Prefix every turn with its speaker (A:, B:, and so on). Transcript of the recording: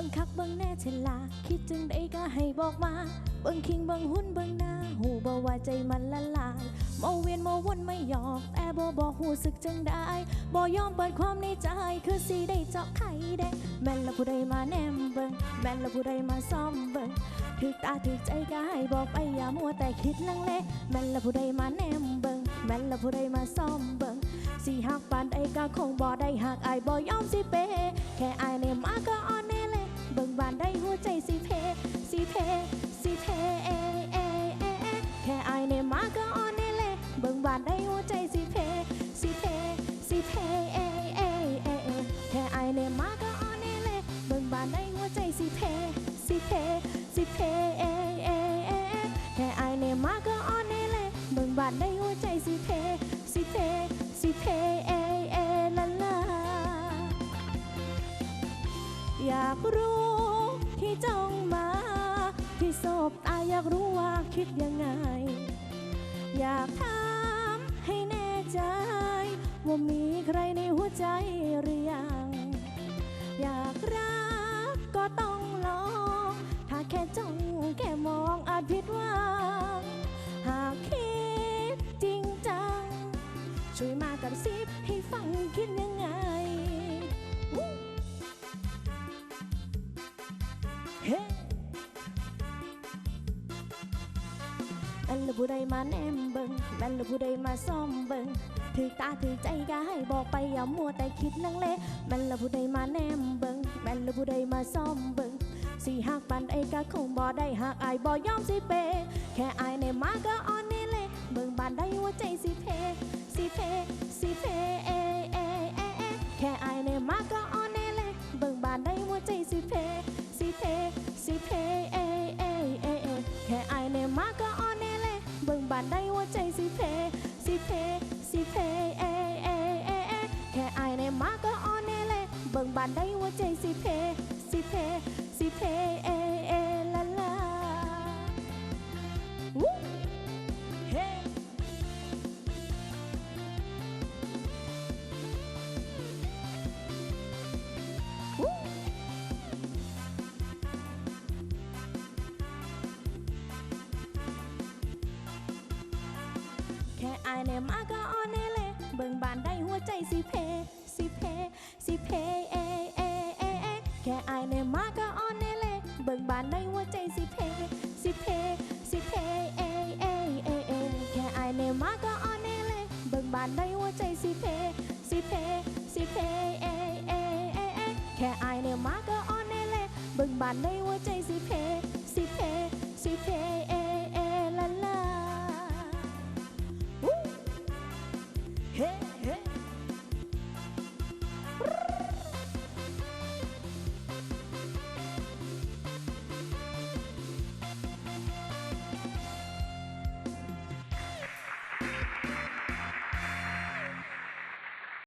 A: บิ่งคักเบิ่งแน่เชลาคิดจึงได้ก็ให้บอกมา เบิ่งคิงเบิ่งหุ้นเบิ่งหน้า หูบ่ว่าใจมันละลายมาเวียนมาวนไม่หยอกแต่บ่บอกหูสึกจังได้บ่ยอมเปิดความในใจ คือสิได้เจาะไข่แดงแม่นละผู้ใดมาแนมเบิ่งแม่นละผู้ใดมาซ่อมเบิ่งถึกตาถึกใจก็ให้บอกไปอย่ามัวแต่คิดลังเลแม่นละผู้ใดมาแนมเบิ่งแม่นละผู้ใดมาซ่อมเบิ่งสิหักปานใดก็คงบ่ได้หักอายบ่ยอมสิเปแค่อายากรู้ที่จ้องมา ที่สบตาอยากรู้ว่าคิดยังไง อยากถามให้แน่ใจ ว่ามีใครในหัวใจ ม่นละผู้ใดมาแนมเบิงแม่นละผู้ใดมาซ่อมเบิงถือตาถือใจก็ให้บอกไปอย่ามัวแต่คิดนังเลแม่นละผู้ใดมาแนมเบิงแม่นละผู้ใดมาซ่อมเบิงสิหักปันไอ้ก็คงบ่ได้หักไอบ่ยอมสิเป แค่อายในมาก็อ่อนนี่เลยเบิ่งบานได้หัวใจสิเพสิเพสิเพเอเอเอเอแค่อายในมาก็อ่อนนี่เลยเบิ่งบานได้หัวใจสิเพสิเพสิเพเอเอเอเอแค่อายในมาก็ บิ่งบานได้ว่าใจสิเพ สิเพ สิเพเอเอเอเอแค่อายในมาก็อ่อนแน่เลยเบิ่งบานได้ว่าใจสิเพ สิเพ สิเพเอเอ อายเนี่ยมาก็อ่อนแน่เลเบิ่งบานได้หัวใจสิเพ สิเพ สิเพเอเอเอเอแค่อายเนี่ยมาก็อ่อนแน่เลเบิ่งบานได้หัวใจสิเพ สิเพ สิเพเอเอเอเอแค่อายเนี่ยมาก็อ่อนแน่เลเบิ่งบานได้หัวใจสิเพ สิเพ สิเพเอเอเอเอแค่อายเนี่ยมาก็อ่อนแน่เลเบิ่งบานได้หัวใจสิเพ สิเพ สิเพ